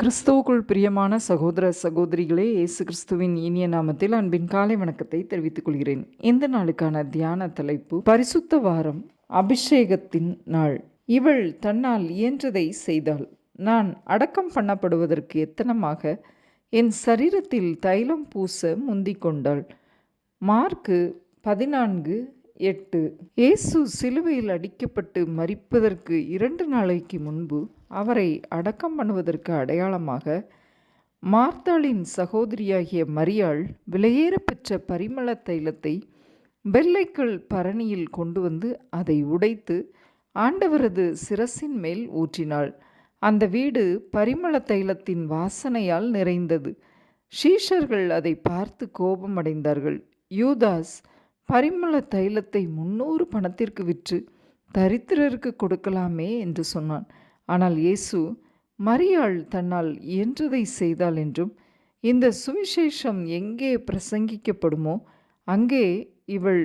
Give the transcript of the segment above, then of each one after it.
கிறிஸ்துவுக்குள் பிரியமான சகோதர சகோதரிகளே இயேசு கிறிஸ்துவின் இனிய நாமத்தில் அன்பின் காலை வணக்கத்தை தெரிவித்துக் கொள்கிறேன். இந்த நாளுக்கான தியான தலைப்பு பரிசுத்த வாரம் அபிஷேகத்தின் நாள். இவள் தன்னால் இயன்றதை செய்தாள். நான் அடக்கம் பண்ணப்படுவதற்கு எத்தனமாக என் சரீரத்தில் தைலம் பூச முந்திக் கொண்டாள் மார்க்கு பதினான்கு எட்டு. இயேசு சிலுவையில் அடிக்கப்பட்டு மறிப்பதற்கு இரண்டு நாளைக்கு முன்பு அவரை அடக்கம் பண்ணுவதற்கு அடையாளமாக மார்த்தாளின் சகோதரியாகிய மரியாள் விலையேற பெற்ற பரிமள தைலத்தை வெள்ளைக்கல் பரணியில் கொண்டு வந்து அதை உடைத்து ஆண்டவரது சிரசின் மேல் ஊற்றினாள். அந்த வீடு பரிமள தைலத்தின் வாசனையால் நிறைந்தது. ஷீஷர்கள் அதை பார்த்து கோபமடைந்தார்கள். யூதாஸ் பரிமள தைலத்தை முன்னூறு பணத்திற்கு விற்று தரித்திரருக்கு கொடுக்கலாமே என்று சொன்னான். ஆனால் இயேசு மரியாள் தன்னால் இயன்றதை செய்தாள் என்றும் இந்த சுவிசேஷம் எங்கே பிரசங்கிக்கப்படுமோ அங்கே இவள்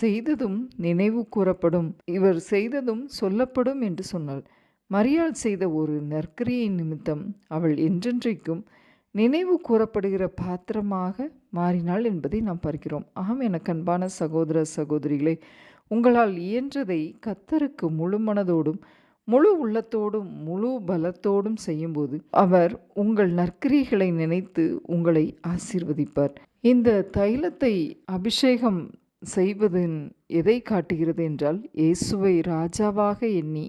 செய்ததும் நினைவு கூறப்படும். இவர் செய்ததும் சொல்லப்படும் என்று சொன்னாள். மரியாள் செய்த ஒரு நற்கரியை நிமித்தம் அவள் என்றென்றைக்கும் நினைவு கூறப்படுகிற பாத்திரமாக மாறினாள் என்பதை நாம் பார்க்கிறோம். ஆம் எனக்கு அன்பான சகோதர சகோதரிகளே உங்களால் இயன்றதை கத்தருக்கு முழு மனதோடும் முழு உள்ளத்தோடும் முழு பலத்தோடும் செய்யும்போது அவர் உங்கள் நற்கிரிகளை நினைத்து உங்களை ஆசீர்வதிப்பார். இந்த தைலத்தை அபிஷேகம் செய்வதன் எதை காட்டுகிறது என்றால் இயேசுவை ராஜாவாக எண்ணி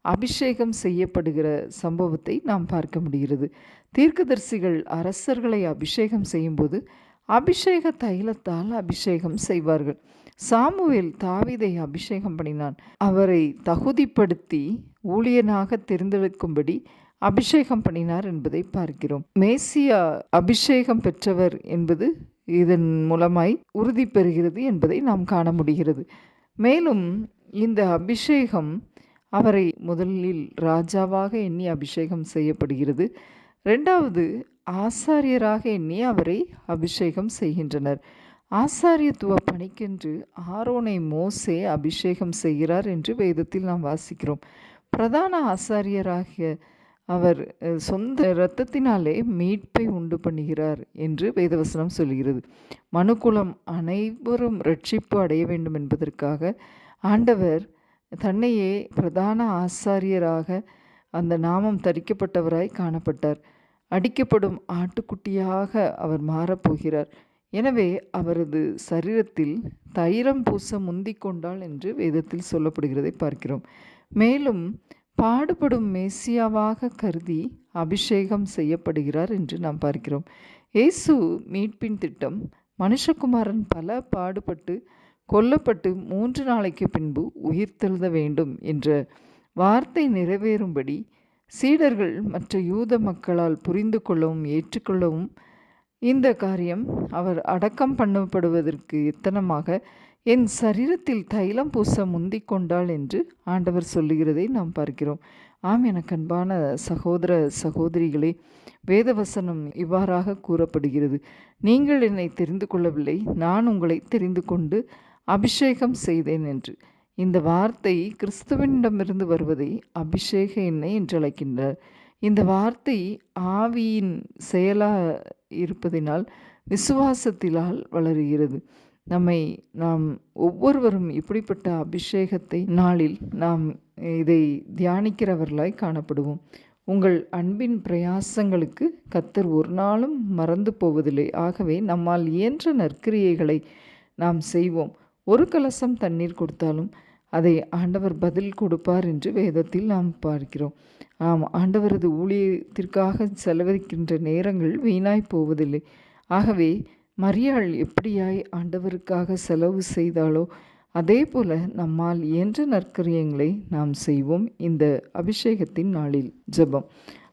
அபிஷேகம் செய்யப்படுகிற சம்பவத்தை நாம் பார்க்க முடிகிறது. தீர்க்கதரிசிகள் அரசர்களை அபிஷேகம் செய்யும்போது அபிஷேக தைலத்தால் அபிஷேகம் செய்வார்கள். சாமுவேல் தாவிதை அபிஷேகம் பண்ணினான். அவரை தகுதிப்படுத்தி ஊழியனாக தெரிந்தெடுக்கும்படி அபிஷேகம் பண்ணினார் என்பதை பார்க்கிறோம். மேசியா அபிஷேகம் பெற்றவர் என்பது இதன் மூலமாய் உறுதி பெறுகிறது என்பதை நாம் காண முடிகிறது. மேலும் இந்த அபிஷேகம் அவரை முதலில் ராஜாவாக எண்ணி அபிஷேகம் செய்யப்படுகிறது. ரெண்டாவது ஆசாரியராக எண்ணி அவரை அபிஷேகம் செய்கின்றனர். ஆசாரியத்துவ பணிக்கென்று ஆரோனை மோசே அபிஷேகம் செய்கிறார் என்று வேதத்தில் நாம் வாசிக்கிறோம். பிரதான ஆசாரியராகிய அவர் சொந்த இரத்தத்தினாலே மீட்பை உண்டு பண்ணுகிறார் என்று வேதவசனம் சொல்கிறது. மனுக்குலம் அனைவரும் ரட்சிப்பு அடைய வேண்டும் என்பதற்காக ஆண்டவர் தன்னையே பிரதான ஆசாரியராக அந்த நாமம் தரிக்கப்பட்டவராய் காணப்பட்டார். அடிக்கப்படும் ஆட்டுக்குட்டியாக அவர் மாறப்போகிறார் எனவே அவரது சரீரத்தில் தைரம் பூச முந்திக் கொண்டாள் என்று வேதத்தில் சொல்லப்படுகிறதை பார்க்கிறோம். மேலும் பாடுபடும் மேசியாவாக கருதி அபிஷேகம் செய்யப்படுகிறார் என்று நாம் பார்க்கிறோம். இயேசு மீட்பின் திட்டம் மனுஷகுமாரன் பல பாடுபட்டு கொல்லப்பட்டு மூன்று நாளைக்கு பின்பு உயிர்த்தெழுத வேண்டும் என்ற வார்த்தை நிறைவேறும்படி சீடர்கள் மற்ற யூத மக்களால் புரிந்து கொள்ளவும் ஏற்றுக்கொள்ளவும் இந்த காரியம் அவர் அடக்கம் பண்ணப்படுவதற்கு எத்தனமாக என் சரீரத்தில் தைலம் பூச முந்திக் கொண்டாள் என்று ஆண்டவர் சொல்லுகிறதை நாம் பார்க்கிறோம். ஆம் எனக்கு அன்பான சகோதர சகோதரிகளே வேதவசனம் இவ்வாறாக கூறப்படுகிறது. நீங்கள் என்னை தெரிந்து கொள்ளவில்லை நான் உங்களை தெரிந்து கொண்டு அபிஷேகம் செய்தேன் என்று. இந்த வார்த்தை கிறிஸ்துவனிடமிருந்து வருவதை அபிஷேக எண்ணெய் என்று அழைக்கின்றார் இந்த வார்த்தை ஆவியின் செயலாக இருப்பதினால் விசுவாசத்திலால் வளருகிறது. நம்மை நாம் ஒவ்வொருவரும் இப்படிப்பட்ட அபிஷேகத்தை நாளில் நாம் இதை தியானிக்கிறவர்களாய் காணப்படுவோம். உங்கள் அன்பின் பிரயாசங்களுக்கு கத்தர் ஒரு நாளும் மறந்து போவதில்லை. ஆகவே நம்மால் இயன்ற நற்கிரியைகளை நாம் செய்வோம். ஒரு கலசம் தண்ணீர் கொடுத்தாலும் அதை ஆண்டவர் பதில் கொடுப்பார் என்று வேதத்தில் நாம் பார்க்கிறோம். ஆம் ஆண்டவரது ஊழியத்திற்காக செலவழிக்கின்ற நேரங்கள் வீணாய் போவதில்லை. ஆகவே மரியாள் எப்படியாய் ஆண்டவருக்காக செலவு செய்தாலோ அதே போல நம்மால் இயன்ற நற்கரியங்களை நாம் செய்வோம் இந்த அபிஷேகத்தின் நாளில். ஜெபம்.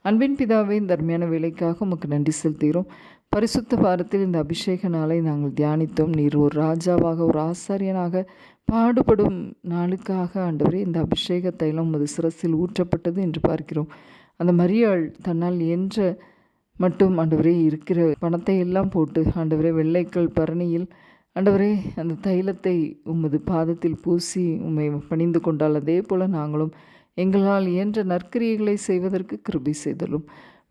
அன்பின் பிதாவே இந்த அருமையான வேலைக்காக உமக்கு நன்றி செலுத்துகிறோம். பரிசுத்த வாரத்தில் இந்த அபிஷேக நாளை நாங்கள் தியானித்தோம். நீர் ஒரு ராஜாவாக ஒரு ஆசாரியனாக பாடுபடும் நாளுக்காக ஆண்டவரே இந்த அபிஷேக தைலம் உமது சிரசில் ஊற்றப்பட்டது என்று பார்க்கிறோம். அந்த மரியாள் தன்னால் என்ற மட்டும் ஆண்டவரே இருக்கிற பணத்தை எல்லாம் போட்டு ஆண்டவரே வெள்ளைக்கல் பரணியில் ஆண்டவரே அந்த தைலத்தை உமது பாதத்தில் பூசி உம்மை பணிந்து கொண்டால் அதே போல் நாங்களும் எங்களால் இயன்ற நற்கிரியைகளை செய்வதற்கு கிருபி செய்தலும்.